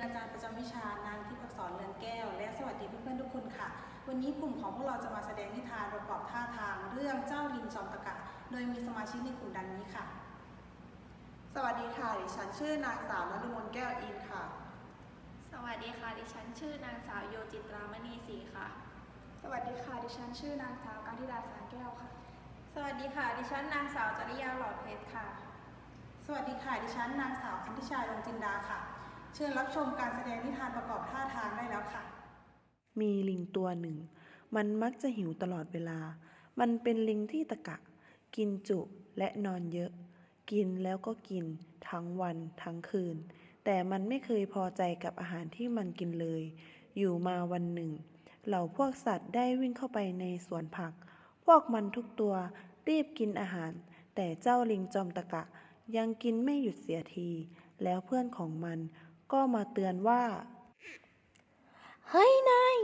รียนอาจารย์ประจำวิชานางทิพย์อักษรเรือนแก้ว และสวัสดีเพื่อนๆทุกคนค่ะ วันนี้กลุ่มของพวกเราจะมาแสดงนิทานประกอบท่าทางเรื่องเจ้าลิงจอมตะกะ โดยมีสมาชิกในกลุ่มดังนี้ค่ะ สวัสดีค่ะ ดิฉันชื่อนางสาวนฤมลแก้วอินค่ะ สวัสดีค่ะ ดิฉันชื่อนางสาวโยจิตรามณีศรีค่ะ สวัสดีค่ะ ดิฉันชื่อนางสาวการธิดาสารแก้วค่ะ สวัสดีค่ะ ดิฉันนางสาวจริยาหลอดเพชรค่ะ สวัสดีค่ะ ดิฉันนางสาวพันธิชาดวงจินดาค่ะ เชิญรับชมการแสดงนิทานประกอบท่าทางได้แล้วค่ะ มีลิงตัวหนึ่ง มันมักจะหิวตลอดเวลา มันเป็นลิงที่ตะกะ กินจุและนอนเยอะ กินแล้วก็กิน ทั้งวันทั้งคืน แต่มันไม่เคยพอใจกับอาหารที่มันกินเลย อยู่มาวันหนึ่ง เหล่าพวกสัตว์ได้วิ่งเข้าไปในสวนผัก พวกมันทุกตัวรีบกินอาหาร แต่เจ้าลิงจอมตะกะ ยังกินไม่หยุดเสียที แล้วเพื่อนของมัน ก็มาเตือนว่า เฮ้ยนาย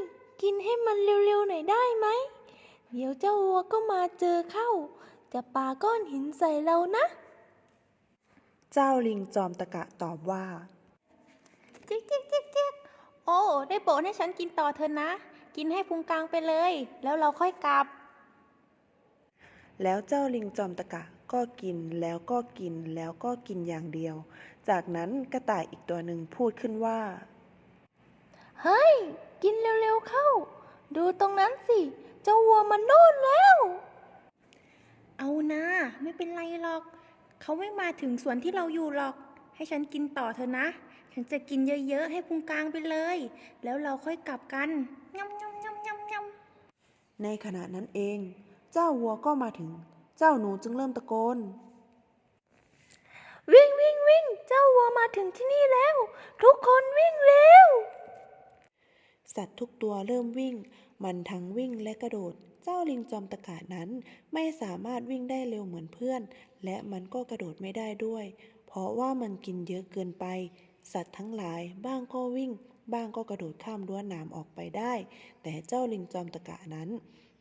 กินให้มันเร็วๆหน่อยได้ไหม เดี๋ยวเจ้าวัวก็มาเจอเข้า จะปาก้อนหินใส่เรานะ เจ้าลิงจอมตะกะตอบว่าจิกจิกจิกจิกโอ้ ได้โปรดให้ฉันกินต่อเถอะนะ กินให้พุงกลางไปเลย แล้วเราค่อยกลับ แล้วเจ้าลิงจอมตะกะ ก็กินแล้วก็กินแล้วก็กินอย่างเดียว จากนั้นกระต่ายอีกตัวหนึ่งพูดขึ้นว่า เฮ้ย กินเร็วๆเข้า ดูตรงนั้นสิ เจ้าวัวมันโน่นแล้ว เอานะ ไม่เป็นไรหรอก เขาไม่มาถึงสวนที่เราอยู่หรอก ให้ฉันกินต่อเถอะนะ ฉันจะกินเยอะๆ ให้พุงกลางไปเลย แล้วเราค่อยกลับกันยำยำยำยำยำในขณะนั้นเอง เจ้าวัวก็มาถึง เจ้าหนูจึงเริ่มตะโกน วิ่งวิ่งวิ่ง เจ้าวัวมาถึงที่นี่แล้ว ทุกคนวิ่งเร็ว สัตว์ทุกตัวเริ่มวิ่ง มันทั้งวิ่งและกระโดด เจ้าลิงจอมตะกะนั้นไม่สามารถวิ่งได้เร็วเหมือนเพื่อน และมันก็กระโดดไม่ได้ด้วย เพราะว่ามันกินเยอะเกินไป สัตว์ทั้งหลายบ้างก็วิ่ง บ้างก็กระโดดข้ามรั้วหนามออกไปได้ แต่เจ้าลิงจอมตะกะนั้น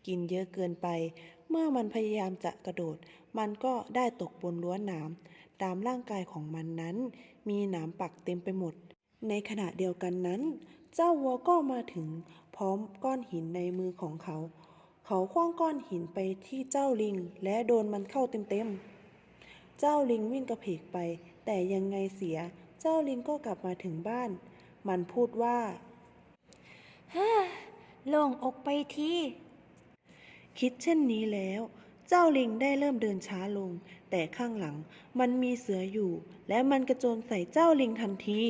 กินเยอะเกินไป เมื่อมันพยายามจะกระโดด มันก็ได้ตกบนรั้วหนาม ตามร่างกายของมันนั้น มีหนามปักเต็มไปหมด ในขณะเดียวกันนั้น เจ้าวัวก็มาถึง พร้อมก้อนหินในมือของเขา เขาคว้างก้อนหินไปที่เจ้าลิง และโดนมันเข้าเต็มๆ เจ้าลิงวิ่งกระเพกไป แต่ยังไงเสีย เจ้าลิงก็กลับมาถึงบ้าน มันพูดว่าฮ่าโล่งอกไปที คิดเช่นนี้แล้ว เจ้าลิงได้เริ่มเดินช้าลง แต่ข้างหลังมันมีเสืออยู่ และมันกระโจนใส่เจ้าลิงทันที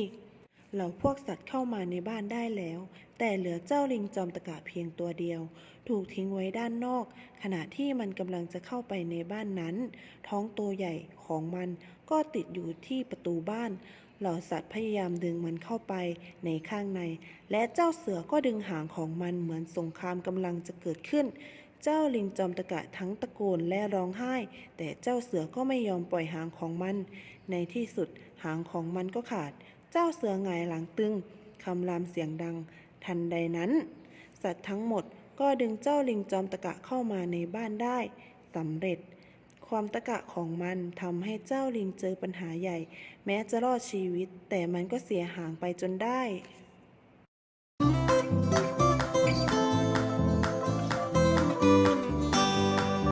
เหล่าพวกสัตว์เข้ามาในบ้านได้แล้ว แต่เหลือเจ้าลิงจอมตะกะเพียงตัวเดียว ถูกทิ้งไว้ด้านนอก ขณะที่มันกำลังจะเข้าไปในบ้านนั้น ท้องโตใหญ่ของมันก็ติดอยู่ที่ประตูบ้าน เหล่าสัตว์พยายามดึงมันเข้าไปในข้างใน และเจ้าเสือก็ดึงหางของมันเหมือนสงครามกำลังจะเกิดขึ้น เจ้าลิงจอมตะกะทั้งตะโกนและร้องไห้ แต่เจ้าเสือก็ไม่ยอมปล่อยหางของมัน ในที่สุดหางของมันก็ขาด เจ้าเสือหงายหลังตึงคำรามเสียงดัง ทันใดนั้น สัตว์ทั้งหมดก็ดึงเจ้าลิงจอมตะกะเข้ามาในบ้านได้สำเร็จ ความตะกะของมันทำให้เจ้าลิงเจอปัญหาใหญ่ แม้จะรอดชีวิต แต่มันก็เสียหางไปจนได้